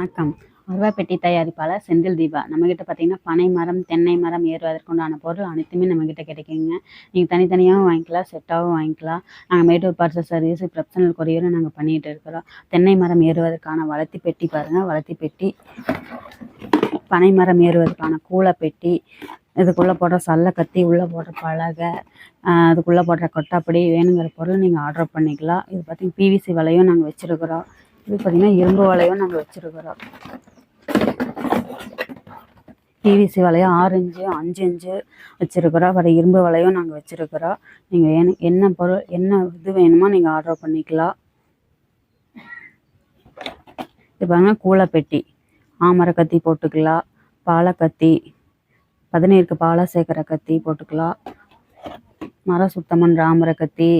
வணக்கம். அருவாப்பெட்டி தயாரிப்பாளர் செந்தில் தீபா. நம்மக்கிட்ட பார்த்தீங்கன்னா பனை மரம் தென்னை மரம் ஏறுவதற்குண்டான பொருள் அனைத்துமே நம்மக்கிட்ட கிடைக்குங்க. நீங்கள் தனித்தனியாகவும் வாங்கிக்கலாம் செட்டாகவும் வாங்கிக்கலாம். நாங்கள் மேட்டூர் பார்சல் சர்வீஸ் பிரப்சனல் கொரியரும் நாங்கள் பண்ணிகிட்டு இருக்கிறோம். தென்னை மரம் ஏறுவதற்கான வளர்த்தி பெட்டி பாருங்கள் வளர்த்தி பெட்டி பனை மரம் ஏறுவதற்கான கூளை பெட்டி இதுக்குள்ளே போடுற சல்லை கத்தி உள்ளே போடுற பலகை அதுக்குள்ளே போடுற கொட்டாப்படி வேணுங்கிற பொருள் நீங்கள் ஆர்டர் பண்ணிக்கலாம். இது பார்த்தீங்கன்னா பிவிசி வலையும் நாங்கள் வச்சுருக்குறோம். இது பார்த்தீங்கன்னா இரும்பு வலையும் நாங்கள் வச்சிருக்கிறோம். பிவிசி வலையும் ஆறு இன்ச்சு அஞ்சு இஞ்சு வச்சுருக்குறோம். அப்புறம் இரும்பு வலையும் நாங்கள் வச்சுருக்குறோம். நீங்கள் என்ன என்ன பொருள் என்ன இது வேணுமோ நீங்கள் ஆர்டர் பண்ணிக்கலாம். இது பாருங்கள் கூளைப்பெட்டி ஆமரை கத்தி போட்டுக்கலாம். பாலை கத்தி பாலை சேர்க்குற கத்தி போட்டுக்கலாம். மரம் சுத்தம் பண்ணுற ஆமரை கத்தி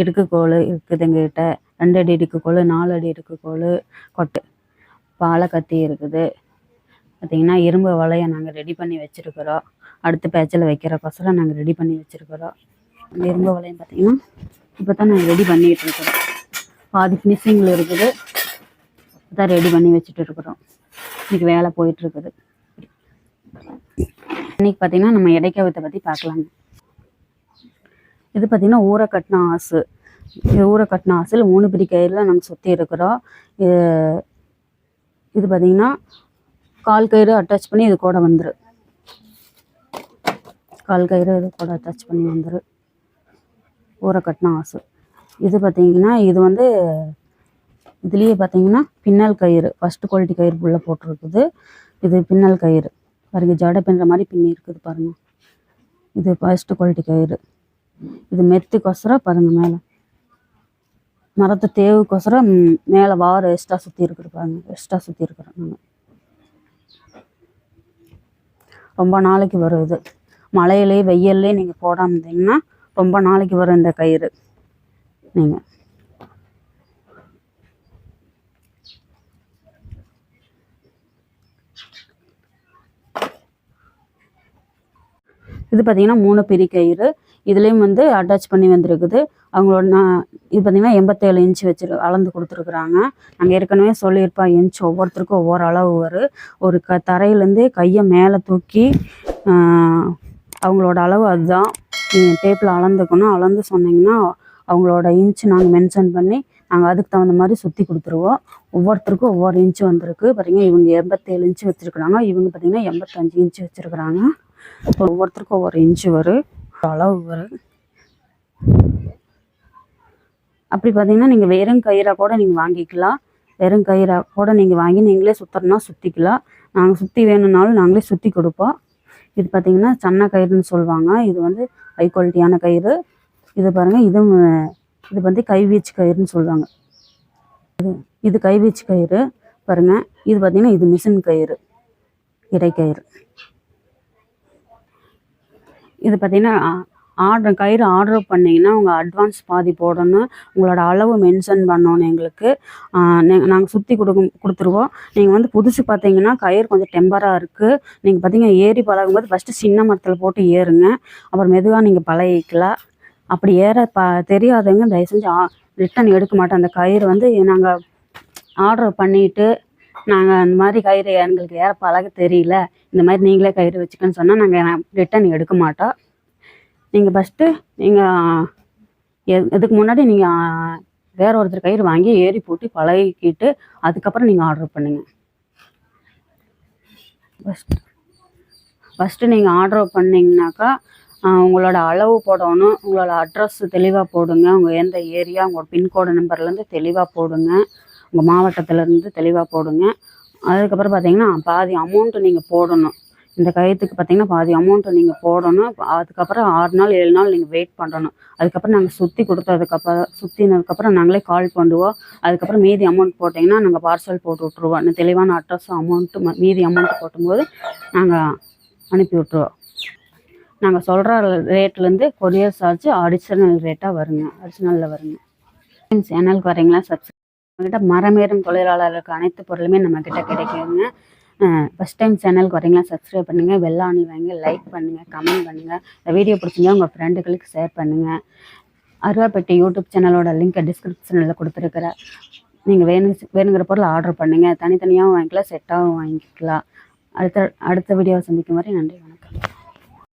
இருக்குது எங்ககிட்ட ரெண்டு அடி இடுக்குக்கோல் நாலு அடி இடுக்குக்கோல் கொட்டு. பாலை கத்தி இருக்குது. பார்த்தீங்கன்னா இரும்பு வலையை நாங்கள் ரெடி பண்ணி வச்சுருக்குறோம். அடுத்த பேச்சில் வைக்கிறக்கோசரம் நாங்கள் ரெடி பண்ணி வச்சுருக்குறோம். அந்த இரும்பு வலையம் பார்த்தீங்கன்னா இப்போ தான் நாங்கள் ரெடி பண்ணிகிட்டு இருக்கிறோம். பாதி ஃபினிஷிங்கில் இருக்குது. தான் ரெடி பண்ணி வச்சுட்டு இருக்கிறோம். இன்னைக்கு வேலை போயிட்டுருக்குது இன்னைக்கு பார்த்தீங்கன்னா நம்ம இடைக்கவத்தை பற்றி பார்க்கலாங்க. இது பார்த்திங்கன்னா ஊற கட்டின ஆசு. இது ஊரை கட்டின ஆசில் மூணு பிரி கயிறில் நம்ம சுற்றி இருக்கிறோம். இது இது பார்த்தீங்கன்னா கால் கயிறு அட்டாச் பண்ணி இது கூட வந்துடும் கால் கயிறு இது கூட அட்டாச் பண்ணி வந்துடும் ஊரை கட்டின ஆசு இது பார்த்தீங்கன்னா இது வந்து இதுலேயே பார்த்தீங்கன்னா பின்னல் கயிறு. ஃபஸ்ட்டு குவாலிட்டி கயிறு உள்ளே போட்டிருக்குது. இது பின்னல் கயிறு. பாருங்கள் ஜடை பின்னுற மாதிரி பின்னி இருக்குது பாருங்கள் இது ஃபஸ்ட்டு குவாலிட்டி கயிறு. இது மெத்துக்கொசரம் பாருங்க மேலே. மரத்து தேவுக்கோசரம் மேலே வாரம் எக்ஸ்ட்ரா சுற்றி இருக்கிறாங்க எக்ஸ்ட்ரா சுற்றி இருக்கிறோம் நாங்கள் ரொம்ப நாளைக்கு வரும் இது. மழையிலே வெயில்லே நீங்கள் போடாமல் இருந்தீங்கன்னா ரொம்ப நாளைக்கு வரும் இந்த கயிறு. நீங்கள் இது பார்த்தீங்கன்னா மூணு பிரி கயிறு. இதுலேயும் வந்து அட்டாச் பண்ணி வந்திருக்குது. அவங்களோட நான் இது பார்த்தீங்கன்னா எண்பத்தேழு இன்ச் வச்சிரு அளந்து கொடுத்துருக்குறாங்க. நாங்கள் ஏற்கனவே சொல்லியிருப்போம் இன்ச் ஒவ்வொருத்தருக்கும் ஒவ்வொரு அளவு வரும் ஒரு க தரையிலேருந்து கையை மேலே தூக்கி அவங்களோட அளவு அதுதான். நீங்கள் டேப்பில் அளந்துக்கணும். அளந்து சொன்னீங்கன்னா அவங்களோட இன்ச் நாங்கள் மென்ஷன் பண்ணி நாங்கள் அதுக்கு தகுந்த மாதிரி சுற்றி கொடுத்துருவோம். ஒவ்வொருத்தருக்கும் ஒவ்வொரு இன்ச்சு வந்திருக்கு. பாருங்க இவங்க எண்பத்தேழு இன்ச்சு வச்சுருக்குறாங்க. இவங்க பார்த்தீங்கன்னா எண்பத்தஞ்சு இன்ச்சு வச்சுருக்குறாங்க. ஒவ்வொருத்தருக்கும் ஒவ்வொரு இன்ச்சு வரும் அளவு வரும் அப்படி பார்த்தீங்கன்னா நீங்கள் வெறும் கயிறாக கூட நீங்கள் வாங்கிக்கலாம். வெறும் கயிறாக கூட நீங்கள் வாங்கி நீங்களே சுற்றுறனா சுற்றிக்கலாம் நாங்கள் சுற்றி வேணும்னாலும் நாங்களே சுற்றி கொடுப்போம். இது பார்த்தீங்கன்னா சன்ன கயிறுன்னு சொல்லுவாங்க. இது வந்து ஹை குவாலிட்டியான கயிறு. இது பாருங்கள் இதுவும் இது வந்து கைவீச்சு கயிறுன்னு சொல்லுவாங்க. இது இது கைவீச்சு கயிறு. பாருங்கள் இது பார்த்தீங்கன்னா இது மிஷின் கயிறு. இடைக்கயிறு. இது பார்த்தீங்கன்னா ஆர்டர் கயிறு ஆர்டர் பண்ணிங்கன்னா உங்கள் அட்வான்ஸ் பாதி போடணும். உங்களோட அளவு மென்ஷன் பண்ணணும் எங்களுக்கு. நாங்கள் சுற்றி கொடுக்கும் கொடுத்துருவோம். நீங்கள் வந்து புதுசு பார்த்தீங்கன்னா கயிறு கொஞ்சம் டெம்பராக இருக்குது நீங்கள் பார்த்தீங்கன்னா ஏறி பழகும்போது ஃபஸ்ட்டு சின்ன மரத்தில் போட்டு ஏறுங்க. அப்புறம் மெதுவாக நீங்கள் பழகிக்கலாம். அப்படி ஏற ப தெரியாதவங்க தயவு செஞ்சு ரிட்டன் எடுக்க மாட்டோம். அந்த கயிறு வந்து நாங்கள் ஆர்டர் பண்ணிவிட்டு நாங்கள் அந்த மாதிரி கயிறு எங்களுக்கு ஏற பழக தெரியல. இந்த மாதிரி நீங்களே கயிறு வச்சுக்கன்னு சொன்னால் நாங்கள் ரிட்டன் எடுக்க மாட்டோம். நீங்கள் ஃபஸ்ட்டு நீங்கள் இதுக்கு முன்னாடி நீங்கள் வேற ஒருத்தர் கயிறு வாங்கி ஏறி போட்டு பழகிக்கிட்டு அதுக்கப்புறம் நீங்கள் ஆர்டர் பண்ணுங்கள் ஃபஸ்ட்டு ஃபஸ்ட்டு நீங்கள் ஆர்டர் பண்ணிங்கனாக்கா உங்களோட அளவு போடணும் உங்களோட அட்ரஸ் தெளிவாக போடுங்க உங்கள் எந்த ஏரியா உங்களோட பின்கோடு நம்பர்லேருந்து தெளிவாக போடுங்க உங்கள் மாவட்டத்துலேருந்து தெளிவாக போடுங்க. அதுக்கப்புறம் பார்த்தீங்கன்னா பாதி அமௌண்ட்டு நீங்கள் போடணும். இந்த கயிற்றுக்கு பார்த்தீங்கன்னா பாதி அமௌண்ட்டு நீங்கள் போடணும். அதுக்கப்புறம் ஆறு நாள் ஏழு நாள் நீங்கள் வெயிட் பண்ணணும். அதுக்கப்புறம் நாங்கள் சுற்றி கொடுத்ததுக்கப்புறம் சுற்றினதுக்கப்புறம் நாங்களே கால் பண்ணுவோம். அதுக்கப்புறம் மீதி அமௌண்ட் போட்டிங்கன்னா நாங்கள் பார்சல் போட்டு விட்ருவோம் இன்னும் தெளிவான அட்ரஸும் அமௌண்ட்டு மீதி அமௌண்ட் போட்டும்போது நாங்கள் அனுப்பி விட்ருவோம் நாங்கள் சொல்கிற ரேட்லேருந்து கொரியர் சார்ஜ் அடிஷ்னல் ரேட்டாக வருங்க. அடிஷ்னலில் வருங்க. சேனலுக்கு வரீங்களா? சப்ஸ் நம்மகிட்ட மரமேறும் தொழிலாளர்களுக்கு அனைத்து பொருளுமே நம்மக்கிட்ட கிடைக்குங்க ஃபஸ்ட் டைம் சேனலுக்கு வரீங்களா சப்ஸ்கிரைப் பண்ணுங்கள் வெள்ளாணி வாங்கி வாங்க லைக் பண்ணுங்கள் கமெண்ட் பண்ணுங்கள் இந்த வீடியோ பிடிச்சிங்க உங்கள் ஃப்ரெண்டுகளுக்கு ஷேர் பண்ணுங்கள் அருவாப்பேட்டை யூடியூப் சேனலோட லிங்க்கை டிஸ்கிரிப்ஷனில் கொடுத்துருக்குறேன். நீங்கள் வேணும் வேணுங்கிற பொருள் ஆர்டர் பண்ணுங்கள் தனித்தனியாகவும் வாங்கிக்கலாம் செட்டாகவும் வாங்கிக்கலாம். அடுத்த அடுத்த வீடியோவை சந்திக்கும் வரை நன்றி